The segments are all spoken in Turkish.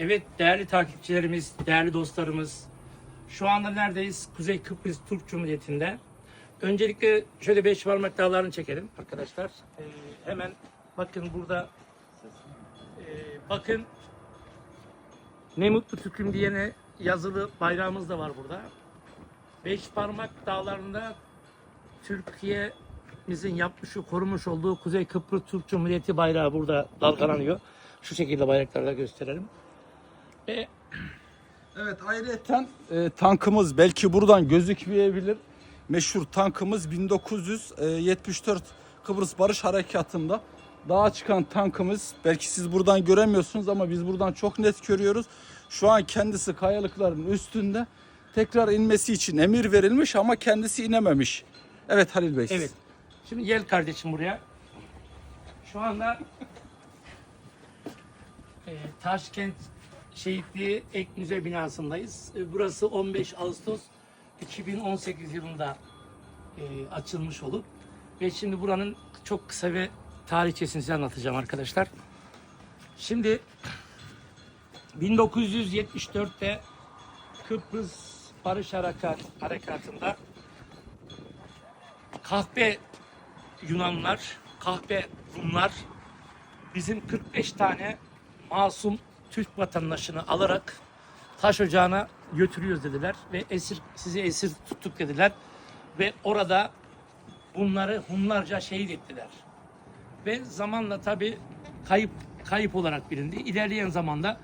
Evet değerli takipçilerimiz, değerli dostlarımız. Şu anda neredeyiz? Kuzey Kıbrıs Türk Cumhuriyeti'nde. Öncelikle şöyle beş parmak dağlarını çekelim arkadaşlar. Ee, hemen bakın burada ee, bakın ne mutlu Türk'üm diyene yazılı bayrağımız da var burada. Beş parmak dağlarında Türkiye'mizin yapmış, korumuş olduğu Kuzey Kıbrıs Türk Cumhuriyeti bayrağı burada dalgalanıyor. Şu şekilde bayraklarda gösterelim. Ve Evet ayrıyeten e, tankımız belki buradan gözükmeyebilir. Meşhur tankımız 1974 Kıbrıs Barış Harekatı'nda dağa çıkan tankımız. Belki siz buradan göremiyorsunuz ama biz buradan çok net görüyoruz. Şu an kendisi kayalıkların üstünde. Tekrar inmesi için emir verilmiş ama kendisi inememiş. Evet Halil Bey. evet. Şimdi gel kardeşim buraya. Şu anda e, Taşkent Şehitliği Ek Müze binasındayız. E, burası 15 Ağustos 2018 yılında e, açılmış olup ve şimdi buranın çok kısa ve tarihçesini size anlatacağım arkadaşlar. Şimdi 1974'te Kıbrıs Barış Harekat, Harekatı'nda kahpe Yunanlar, kahpe Rumlar bizim 45 tane masum Türk vatandaşını alarak taş ocağına götürüyoruz dediler ve esir sizi esir tuttuk dediler ve orada bunları Hunlarca şehit ettiler. Ve zamanla tabi kayıp kayıp olarak bilindi. İlerleyen zamanda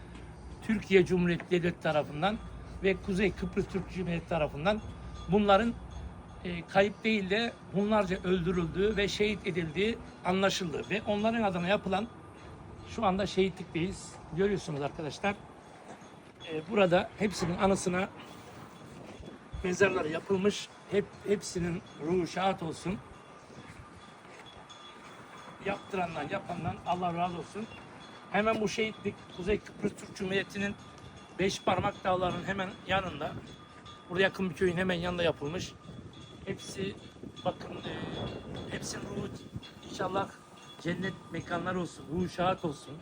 Türkiye Cumhuriyeti Devleti tarafından ve Kuzey Kıbrıs Türk Cumhuriyeti tarafından bunların e, kayıp değil de bunlarca öldürüldüğü ve şehit edildiği anlaşıldı. Ve onların adına yapılan şu anda şehitlikteyiz. Görüyorsunuz arkadaşlar. E, burada hepsinin anısına mezarları yapılmış. Hep hepsinin ruhu şahat olsun. Yaptırandan, yapandan Allah razı olsun. Hemen bu şehitlik Kuzey Kıbrıs Türk Cumhuriyeti'nin Beş Parmak Dağları'nın hemen yanında. Burada yakın bir köyün hemen yanında yapılmış. Hepsi bakın e, hepsinin ruhu inşallah cennet mekanları olsun, ruhu şahat olsun.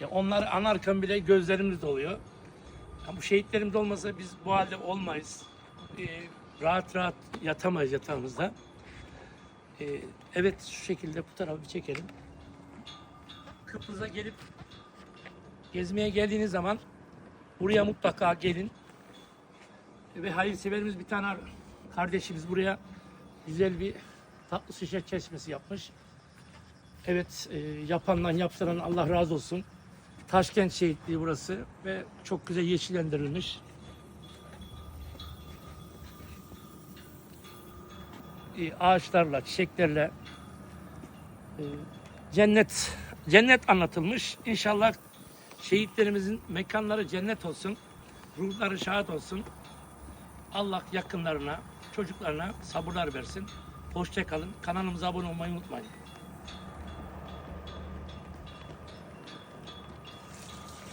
Ya onları anarken bile gözlerimiz doluyor. Ya bu şehitlerimiz olmasa biz bu halde olmayız. E, rahat rahat yatamayız yatağımızda. E, evet şu şekilde bu tarafı bir çekelim. Kıbrıs'a gelip gezmeye geldiğiniz zaman buraya mutlaka gelin. Ve hayırseverimiz bir tane kardeşimiz buraya güzel bir tatlı şişe çeşmesi yapmış. Evet e, yapandan yaptıran Allah razı olsun. Taşkent şehitliği burası ve çok güzel yeşillendirilmiş. E, ağaçlarla, çiçeklerle e, cennet cennet anlatılmış. İnşallah şehitlerimizin mekanları cennet olsun. Ruhları şahat olsun. Allah yakınlarına, çocuklarına sabırlar versin. Hoşça kalın. Kanalımıza abone olmayı unutmayın.